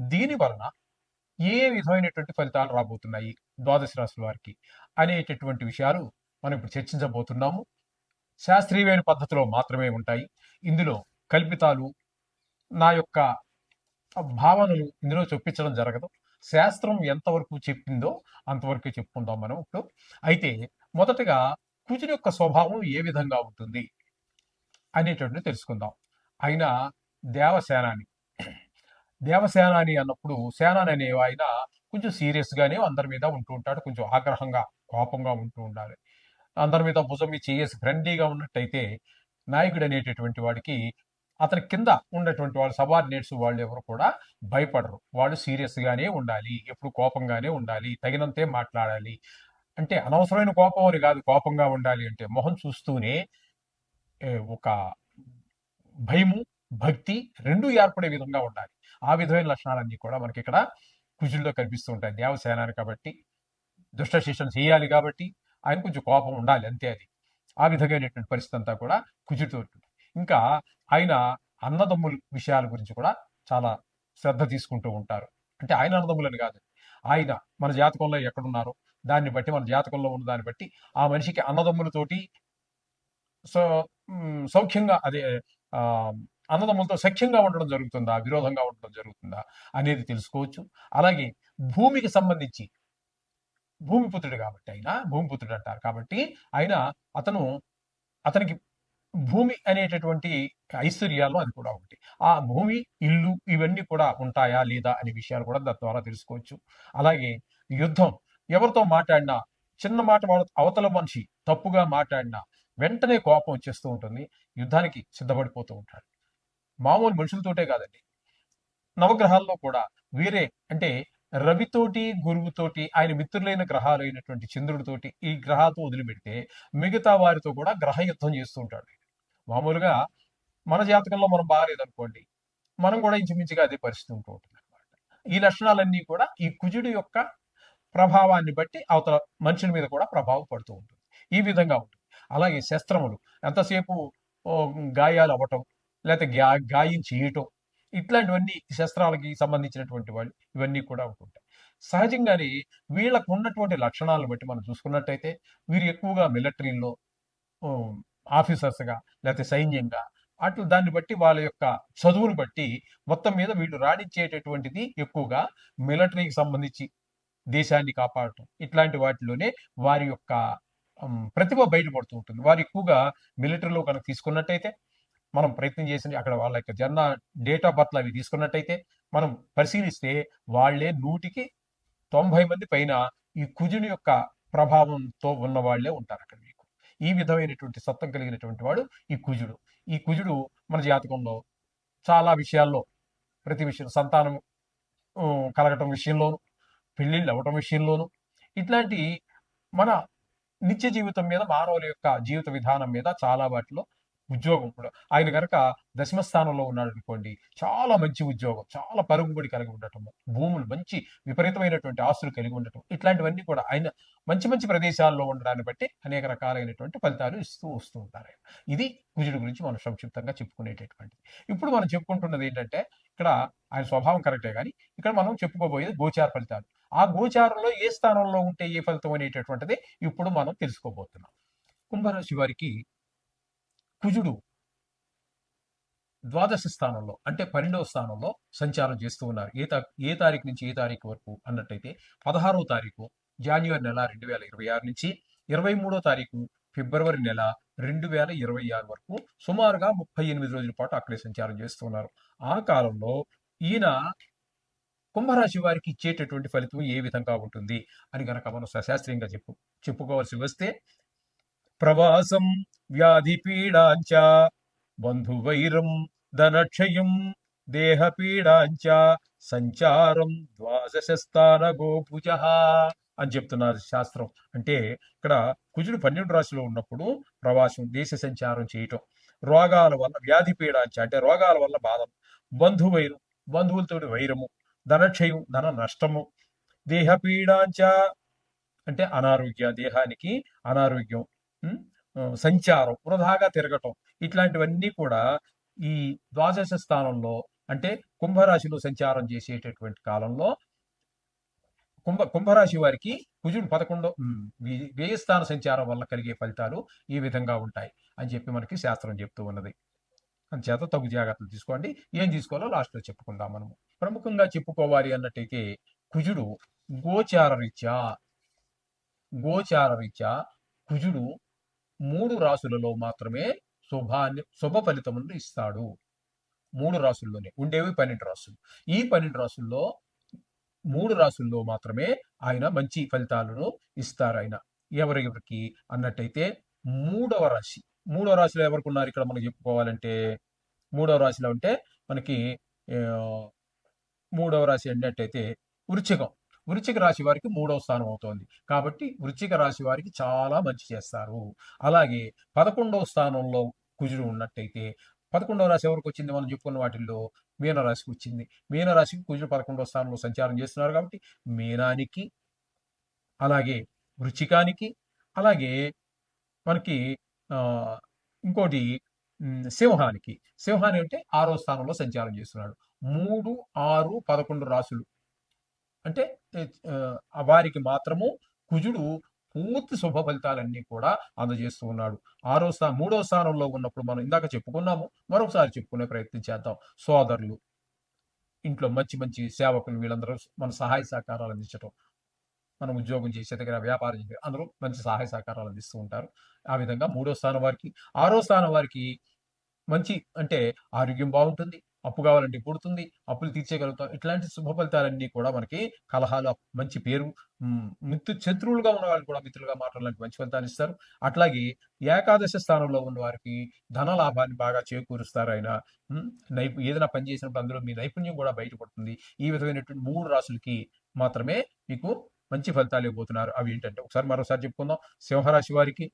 దీని వలన ఏ విధమైనటువంటి ఫలితాలు రాబోతున్నాయి ద్వాదశ రాశుల వారికి అనేటటువంటి విషయాలు మనం ఇప్పుడు చర్చించబోతున్నాము. శాస్త్రీయమైన పద్ధతిలో మాత్రమే ఉంటాయి. ఇందులో కల్పితాలు నా యొక్క భావనలు ఇందులో చొప్పించడం జరగదు. శాస్త్రం ఎంతవరకు చెప్పిందో అంతవరకు చెప్పుకుందాం మనం ఇప్పుడు. అయితే మొదటగా కుజుని యొక్క స్వభావం ఏ విధంగా ఉంటుంది అనేటటువంటి తెలుసుకుందాం. ఆయన దేవసేనాని దేవసేనాని అన్నప్పుడు సేనాని అనే ఆయన కొంచెం సీరియస్గానే అందరి మీద ఉంటూ ఉంటాడు కొంచెం ఆగ్రహంగా కోపంగా ఉంటూ ఉండాలి. అందరి మీద భుజం చేసి ఫ్రెండ్లీగా ఉన్నట్టయితే నాయకుడు అనేటటువంటి వాడికి అతని కింద ఉన్నటువంటి వాళ్ళు సబార్డినేట్స్ వాళ్ళు ఎవరు కూడా భయపడరు. వాళ్ళు సీరియస్ గానే ఉండాలి ఎప్పుడు కోపంగానే ఉండాలి తగినంతే మాట్లాడాలి. అంటే అనవసరమైన కోపం అని కాదు కోపంగా ఉండాలి అంటే మొహం చూస్తూనే ఒక భయము భక్తి రెండు ఏర్పడే విధంగా ఉండాలి. ఆ విధమైన లక్షణాలన్నీ కూడా మనకి ఇక్కడ కుజుల్లో కనిపిస్తూ ఉంటాయి దేవసేనాన్ని కాబట్టి దుష్ట శిక్షణ చేయాలి కాబట్టి ఆయన కొంచెం కోపం ఉండాలి. అంతే అది. ఆ విధమైనటువంటి పరిస్థితి అంతా కూడా కుజుడితో ఉంటుంది. ఇంకా ఆయన అన్నదమ్ముల విషయాల గురించి కూడా చాలా శ్రద్ధ తీసుకుంటూ ఉంటారు. అంటే ఆయన అన్నదమ్ములని కాదు. ఆయన మన జాతకంలో ఎక్కడున్నారో దాన్ని బట్టి మన జాతకంలో ఉన్న దాన్ని బట్టి ఆ మనిషికి అన్నదమ్ములతోటి సో సౌఖ్యంగా అదే అన్నదమ్ములతో సఖ్యంగా ఉండడం జరుగుతుందా? విరోధంగా ఉండడం జరుగుతుందా? అనేది తెలుసుకోవచ్చు. అలాగే భూమికి సంబంధించి భూమిపుత్రుడు కాబట్టి ఆయన భూమిపుత్రుడు అంటారు కాబట్టి ఆయన అతను అతనికి భూమి అనేటటువంటి ఐశ్వర్యాలు అది కూడా ఒకటి. ఆ భూమి ఇల్లు ఇవన్నీ కూడా ఉంటాయా లేదా అనే విషయాలు కూడా దాని ద్వారా తెలుసుకోవచ్చు. అలాగే యుద్ధం ఎవరితో మాట్లాడినా చిన్న మాట అవతల మనిషి తప్పుగా మాట్లాడినా వెంటనే కోపం వచ్చేస్తూ ఉంటుంది. యుద్ధానికి సిద్ధపడిపోతూ ఉంటాడు. మామూలు మనుషులతోటే కాదండి. నవగ్రహాల్లో కూడా వేరే అంటే రవితోటి గురువుతోటి ఆయన మిత్రులైన గ్రహాలు అయినటువంటి చంద్రుడితోటి ఈ గ్రహాలతో వదిలిపెడితే మిగతా వారితో కూడా గ్రహ యుద్ధం చేస్తూ ఉంటాడు మామూలుగా మన జాతకంలో మనం బాగాలేదనుకోండి మనం కూడా ఇంచుమించుగా అదే పరిస్థితి ఉంటూ ఉంటుంది అనమాట ఈ లక్షణాలన్నీ కూడా ఈ కుజుడి యొక్క ప్రభావాన్ని బట్టి అవతల మనుషుల మీద కూడా ప్రభావం పడుతూ ఉంటుంది. ఈ విధంగా ఉంటుంది. అలాగే శస్త్రములు. ఎంతసేపు గాయాలు అవ్వటం లేకపోతే గా గాయం చేయటం. ఇట్లాంటివన్నీ శస్త్రాలకి సంబంధించినటువంటి వాళ్ళు ఇవన్నీ కూడా ఉంటుంటాయి. సహజంగానే వీళ్ళకు ఉన్నటువంటి లక్షణాలను బట్టి మనం చూసుకున్నట్టయితే వీరు ఎక్కువగా మిలిటరీలో ఆఫీసర్స్గా లేకపోతే సైన్యంగా అట్లు దాన్ని బట్టి వాళ్ళ యొక్క చదువును బట్టి మొత్తం మీద వీళ్ళు రాణించేటటువంటిది ఎక్కువగా మిలిటరీకి సంబంధించి దేశాన్ని కాపాడటం. ఇట్లాంటి వాటిలోనే వారి యొక్క ప్రతిభ బయటపడుతూ ఉంటుంది. వారు ఎక్కువగా మిలిటరీలో కనుక తీసుకున్నట్టయితే మనం ప్రయత్నం చేసి అక్కడ వాళ్ళ యొక్క జన్మ డేట్ ఆఫ్ బర్త్లు అవి తీసుకున్నట్టయితే మనం పరిశీలిస్తే వాళ్ళే నూటికి తొంభై మంది పైన ఈ కుజుని యొక్క ప్రభావంతో ఉన్న వాళ్ళే ఉంటారు అక్కడ మీకు. ఈ విధమైనటువంటి సత్వం కలిగినటువంటి వాడు ఈ కుజుడు. ఈ కుజుడు మన జాతకంలో చాలా విషయాల్లో ప్రతి విషయం సంతానం కలగటం విషయంలోను పెళ్ళిళ్ళు అవ్వటం విషయంలోను ఇట్లాంటి మన నిత్య జీవితం మీద మానవుల యొక్క జీవిత విధానం మీద చాలా వాటిలో ఉద్యోగం కూడా. ఆయన కనుక దశమ స్థానంలో ఉన్నాడు అనుకోండి చాలా మంచి ఉద్యోగం చాలా పరుగుబడి కలిగి ఉండటం భూములు మంచి విపరీతమైనటువంటి ఆస్తులు కలిగి ఉండటం ఇట్లాంటివన్నీ కూడా ఆయన మంచి మంచి ప్రదేశాల్లో ఉండడాన్ని బట్టి అనేక రకాలైనటువంటి ఫలితాలు ఇస్తూ వస్తూ ఉంటారు ఇది కుజుడి గురించి మనం సంక్షిప్తంగా చెప్పుకునేటటువంటిది. ఇప్పుడు మనం చెప్పుకుంటున్నది ఏంటంటే ఇక్కడ ఆయన స్వభావం కరెక్టే కానీ ఇక్కడ మనం చెప్పుకోబోయేది గోచార ఫలితాలు. ఆ గోచారంలో ఏ స్థానంలో ఉంటే ఏ ఫలితం అనేటటువంటిది ఇప్పుడు మనం తెలుసుకోబోతున్నాం. కుంభరాశి వారికి కుజుడు ద్వాదశ స్థానంలో అంటే పన్నెండవ స్థానంలో సంచారం చేస్తూ ఉన్నారు. ఏ తా ఏ తారీఖు నుంచి ఏ తారీఖు వరకు అన్నట్టయితే పదహారవ తారీఖు జాన్యువరి నెల రెండు వేల ఇరవై ఆరు నుంచి ఇరవై మూడో తారీఖు ఫిబ్రవరి నెల రెండు వేల ఇరవై ఆరు వరకు సుమారుగా ముప్పై ఎనిమిది రోజుల పాటు అక్కడే సంచారం చేస్తూ ఉన్నారు. ఆ కాలంలో ఈయన కుంభరాశి వారికి ఇచ్చేటటువంటి ఫలితం ఏ విధంగా ఉంటుంది అని గనక మనం సశాస్త్రీయంగా చెప్పు చెప్పుకోవాల్సి వస్తే ప్రవాసం వ్యాధి పీడాంచ బంధువైరం ధనక్షయం దేహపీడాంచ సంచారం ద్వాదశస్థాన గోపుజ అని చెప్తున్నారు శాస్త్రం. అంటే ఇక్కడ కుజుడు పన్నెండు రాశిలో ఉన్నప్పుడు ప్రవాసం దేశ సంచారం చేయటం రోగాల వల్ల వ్యాధి పీడాంచ అంటే రోగాల వల్ల బాధ బంధువైరం బంధువులతోటి వైరము ధనక్షయం ధన నష్టము దేహపీడాంచ అంటే అనారోగ్య దేహానికి అనారోగ్యం సంచారం వృధాగా తిరగటం ఇట్లాంటివన్నీ కూడా ఈ ద్వాదశ స్థానంలో అంటే కుంభరాశిలో సంచారం చేసేటటువంటి కాలంలో కుంభ కుంభరాశి వారికి కుజుడు పదకొండో వ్యయ- వ్యయస్థాన సంచారం వల్ల కలిగే ఫలితాలు ఈ విధంగా ఉంటాయి అని చెప్పి మనకి శాస్త్రం చెప్తూ ఉన్నది. అంచేత తగు జాగ్రత్తలు తీసుకోండి. ఏం తీసుకోవాలో లాస్ట్లో చెప్పుకుందాం మనము. ప్రముఖంగా చెప్పుకోవాలి అన్నట్టయితే కుజుడు గోచార రీత్యా గోచార రీత్యా కుజుడు మూడు రాసులలో మాత్రమే శుభాన్ని శుభ ఫలితములను ఇస్తాడు. మూడు రాసుల్లోనే ఉండేవి పన్నెండు రాసులు. ఈ పన్నెండు రాసుల్లో మూడు రాసుల్లో మాత్రమే ఆయన మంచి ఫలితాలను ఇస్తారు ఆయన. ఎవరెవరికి అన్నట్టయితే మూడవ రాశి. మూడవ రాశిలో ఎవరికి ఉన్నారు ఇక్కడ మనం చెప్పుకోవాలంటే? మూడవ రాశిలో ఉంటే మనకి మూడవ రాశి అన్నట్టయితే వృచ్చికం. వృచ్చిక రాశి వారికి మూడవ స్థానం అవుతోంది. కాబట్టి వృచ్చిక రాశి వారికి చాలా మంచి చేస్తారు. అలాగే పదకొండవ స్థానంలో కుజుడు ఉన్నట్టయితే పదకొండవ రాశి ఎవరికి వచ్చింది? మనం చెప్పుకున్న వాటిల్లో మీనరాశికి వచ్చింది. మీనరాశికి కుజుడు పదకొండవ స్థానంలో సంచారం చేస్తున్నారు కాబట్టి మీనానికి అలాగే వృచ్చికానికి అలాగే మనకి ఇంకోటి సింహానికి. సింహాని అంటే ఆరో స్థానంలో సంచారం చేస్తున్నాడు. మూడు ఆరు పదకొండు రాసులు అంటే వారికి మాత్రము కుజుడు పూర్తి శుభ ఫలితాలన్నీ కూడా అందజేస్తూ ఉన్నాడు. ఆరో స్థానం మూడో స్థానంలో ఉన్నప్పుడు మనం ఇందాక చెప్పుకున్నాము మరొకసారి చెప్పుకునే ప్రయత్నం చేద్దాం. సోదరులు ఇంట్లో మంచి మంచి సేవకులు వీళ్ళందరూ మన సహాయ సహకారాలు అందించడం మనం ఉద్యోగం చేసే దగ్గర వ్యాపారం చేసే అందరూ మంచి సహాయ సహకారాలు అందిస్తూ ఉంటారు. ఆ విధంగా మూడో స్థానం వారికి ఆరో స్థానం వారికి మంచి అంటే ఆరోగ్యం బాగుంటుంది. అప్పు కావాలంటే పుడుతుంది అప్పులు తీర్చేయగలుగుతాం. ఇట్లాంటి శుభ ఫలితాలన్నీ కూడా మనకి కలహాలు మంచి పేరు మిత్రు శత్రువులుగా ఉన్న వాళ్ళు కూడా మిత్రులుగా మాట్లాడాలంటే మంచి ఫలితాలు ఇస్తారు. అట్లాగే ఏకాదశ స్థానంలో ఉన్న వారికి ధన లాభాన్ని బాగా చేకూరుస్తారు ఆయన. నైపు ఏదైనా పని చేసినప్పుడు అందులో మీ నైపుణ్యం కూడా బయటపడుతుంది. ఈ విధమైనటువంటి మూడు రాసులకి మాత్రమే మీకు మంచి ఫలితాలు ఇవ్వబోతున్నారు. అవి ఏంటంటే ఒకసారి మరోసారి చెప్పుకుందాం. సింహరాశి వారికి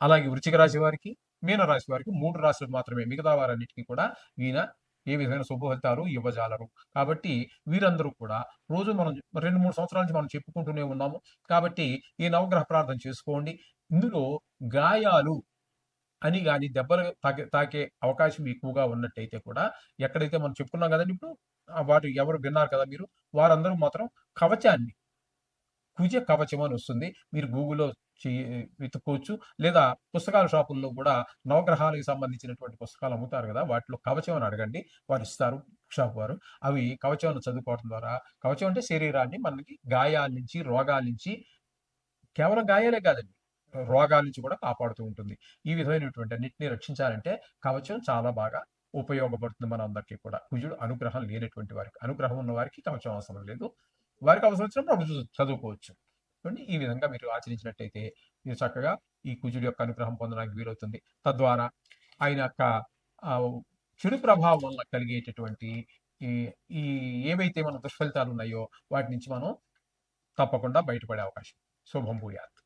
అలాగే వృచ్చిక రాశి వారికి మీనరాశి వారికి మూడు రాశులు మాత్రమే. మిగతా వారన్నిటికీ కూడా ఈయన ఏ విధమైన శుభ ఫలితాలు ఇవ్వజాలరు. కాబట్టి వీరందరూ కూడా రోజు మనం రెండు మూడు సంవత్సరాల నుంచి మనం చెప్పుకుంటూనే ఉన్నాము. కాబట్టి ఈ నవగ్రహ ప్రార్థన చేసుకోండి. ఇందులో గాయాలు అని కానీ దెబ్బలు తాకే తాకే అవకాశం ఎక్కువగా ఉన్నట్టయితే కూడా ఎక్కడైతే మనం చెప్పుకున్నాం కదండి ఇప్పుడు వాటి ఎవరు విన్నారు కదా మీరు వారందరూ మాత్రం కవచాన్ని కుజ కవచం అని వస్తుంది. మీరు గూగుల్లో వెతుక్కోవచ్చు లేదా పుస్తకాల షాపుల్లో కూడా నవగ్రహాలకు సంబంధించినటువంటి పుస్తకాలు అమ్ముతారు కదా వాటిలో కవచం అని అడగండి వారు ఇస్తారు షాప్ వారు. అవి కవచం చదువుకోవడం ద్వారా కవచం అంటే శరీరాన్ని మనకి గాయాల నుంచి రోగాల నుంచి కేవలం గాయాలే కాదండి రోగాల నుంచి కూడా కాపాడుతూ ఉంటుంది. ఈ విధమైనటువంటి అన్నింటినీ రక్షించాలంటే కవచం చాలా బాగా ఉపయోగపడుతుంది మన అందరికీ కూడా. కుజుడు అనుగ్రహం లేనటువంటి వారికి అనుగ్రహం ఉన్న వారికి కవచం అవసరం లేదు. వారికి అవసరం వచ్చినప్పుడు చదువుకోవచ్చు. చూడండి ఈ విధంగా మీరు ఆచరించినట్టయితే మీరు చక్కగా ఈ కుజుడి యొక్క అనుగ్రహం పొందడానికి వీలవుతుంది. తద్వారా ఆయన యొక్క చెడు ప్రభావం వల్ల కలిగేటటువంటి ఈ ఈ ఏవైతే మన దుష్ఫలితాలు ఉన్నాయో వాటి నుంచి మనం తప్పకుండా బయటపడే అవకాశం. శుభం భూయాత్.